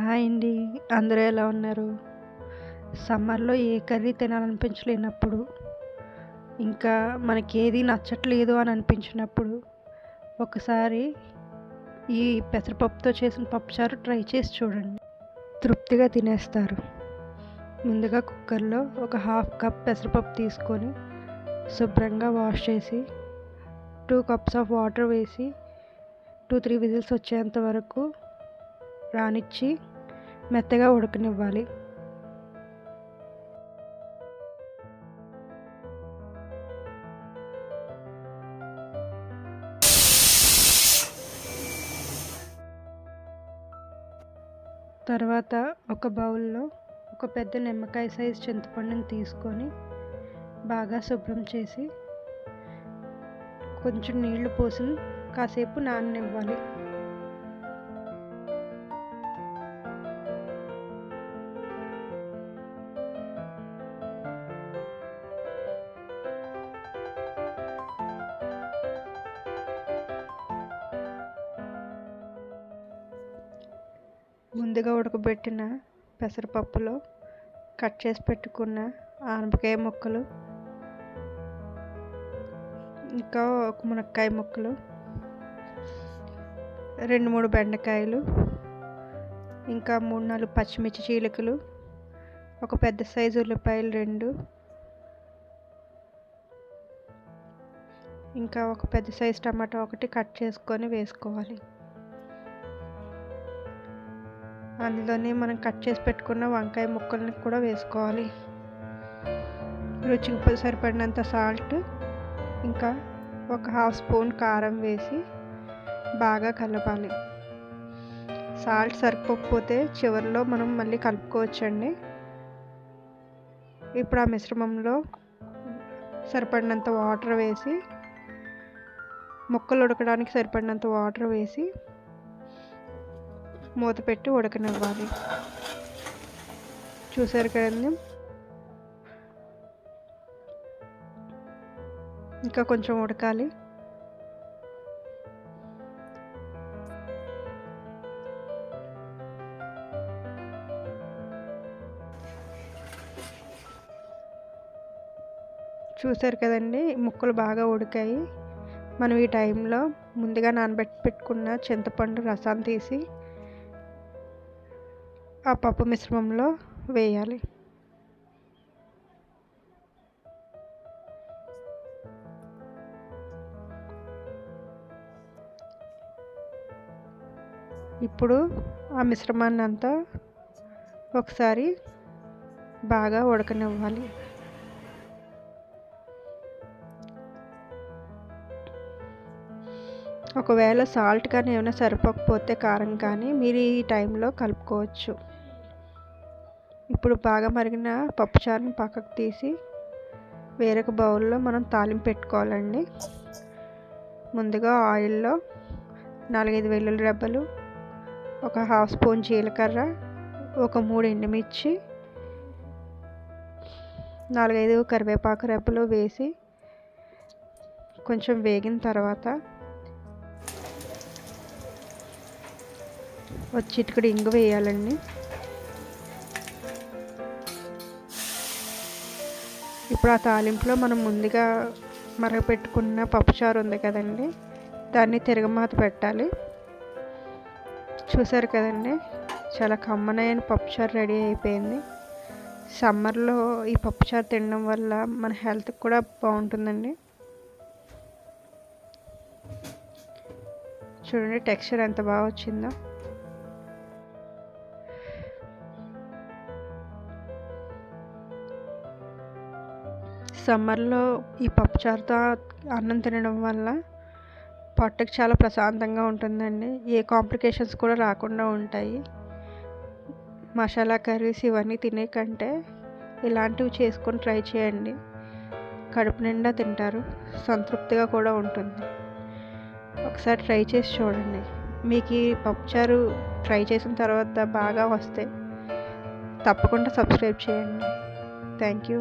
Hi అండి. అందరూ ఎలా ఉన్నారు? సమ్మర్లో ఏ కర్రీ తినాలనిపించలేనప్పుడు ఇంకా మనకి ఏది నచ్చట్లేదు అని అనిపించినప్పుడు ఒకసారి ఈ పెసరపప్పుతో చేసిన పప్పుచారు ట్రై చేసి చూడండి. తృప్తిగా తినేస్తారు. ముందుగా కుక్కర్లో ఒక హాఫ్ కప్ పెసరపప్పు తీసుకొని శుభ్రంగా వాష్ చేసి టూ కప్స్ ఆఫ్ వాటర్ వేసి టూ త్రీ విజిల్స్ వచ్చేంత వరకు రానిచ్చి మెత్తగా ఉడకనివ్వాలి. తర్వాత ఒక బౌల్లో ఒక పెద్ద నిమ్మకాయ సైజ్ చింతపండుని తీసుకొని బాగా శుభ్రం చేసి కొంచెం నీళ్ళు పోసి కాసేపు నాననివ్వాలి. ముందుగా ఉడకబెట్టిన పెసరపప్పులో కట్ చేసి పెట్టుకున్న ఆనపకాయ ముక్కలు ఇంకా ఒక మునక్కాయ ముక్కలు రెండు మూడు బెండకాయలు ఇంకా మూడు నాలుగు పచ్చిమిర్చి చీలికలు ఒక పెద్ద సైజు ఉల్లిపాయలు రెండు ఇంకా ఒక పెద్ద సైజు టమాటా ఒకటి కట్ చేసుకొని వేసుకోవాలి. అందులోనే మనం కట్ చేసి పెట్టుకున్న వంకాయ ముక్కల్ని కూడా వేసుకోవాలి. రుచికి సరిపడినంత సాల్ట్ ఇంకా ఒక హాఫ్ స్పూన్ కారం వేసి బాగా కలపాలి. సాల్ట్ సరిపోకపోతే చివరిలో మనం మళ్ళీ కలుపుకోవచ్చండి. ఇప్పుడు ఆ మిశ్రమంలో సరిపడినంత వాటర్ వేసి ముక్కలు ఉడకడానికి సరిపడినంత వాటర్ వేసి మూత పెట్టి ఉడకనివ్వాలి. చూసారు కదండి? ఇంకా కొంచెం ఉడకాలి. చూసారు కదండి? ముక్కలు బాగా ఉడికాయి. మనం ఈ టైంలో ముందుగా నానబెట్టి పెట్టుకున్న చింతపండు రసాన్ని తీసి ఆ పప్పు మిశ్రమంలో వేయాలి. ఇప్పుడు ఆ మిశ్రమాన్ని అంతా ఒకసారి బాగా ఉడకనివ్వాలి. ఒకవేళ సాల్ట్ కానీ ఏమైనా సరిపోకపోతే కారం కానీ మీరు ఈ టైంలో కలుపుకోవచ్చు. ఇప్పుడు బాగా మరిగిన పప్పుచారుని పక్కకు తీసి వేరొక బౌల్లో మనం తాలింపు పెట్టుకోవాలండి. ముందుగా ఆయిల్లో నాలుగైదు వెల్లుల్లి రెబ్బలు ఒక హాఫ్ స్పూన్ జీలకర్ర ఒక మూడు ఎండుమిర్చి నాలుగైదు కరివేపాకు రెబ్బలు వేసి కొంచెం వేగిన తర్వాత ఒక చిటికడు ఇంగు వేయాలండి. ఇప్పుడు ఆ తాలింపులో మనం ముందుగా మరగపెట్టుకున్న పప్పుచారు ఉంది కదండి. దాన్ని తిరగమాత పెట్టాలి. చూసారు కదండి? చాలా కమ్మనైన పప్పుచారు రెడీ అయిపోయింది. సమ్మర్లో ఈ పప్పుచారు తినడం వల్ల మన హెల్త్కి కూడా బాగుంటుందండి. చూడండి టెక్స్చర్ ఎంత బాగా వచ్చిందో. సమ్మర్లో ఈ పప్పుచారుతో అన్నం తినడం వల్ల పొట్టకి చాలా ప్రశాంతంగా ఉంటుందండి. ఏ కాంప్లికేషన్స్ కూడా రాకుండా ఉంటాయి. మసాలా కర్రీస్ ఇవన్నీ తినే కంటే ఇలాంటివి చేసుకొని ట్రై చేయండి. కడుపు నిండా తింటారు. సంతృప్తిగా కూడా ఉంటుంది. ఒకసారి ట్రై చేసి చూడండి. మీకు ఈ పప్పుచారు ట్రై చేసిన తర్వాత బాగా వస్తే తప్పకుండా సబ్స్క్రైబ్ చేయండి. Thank you.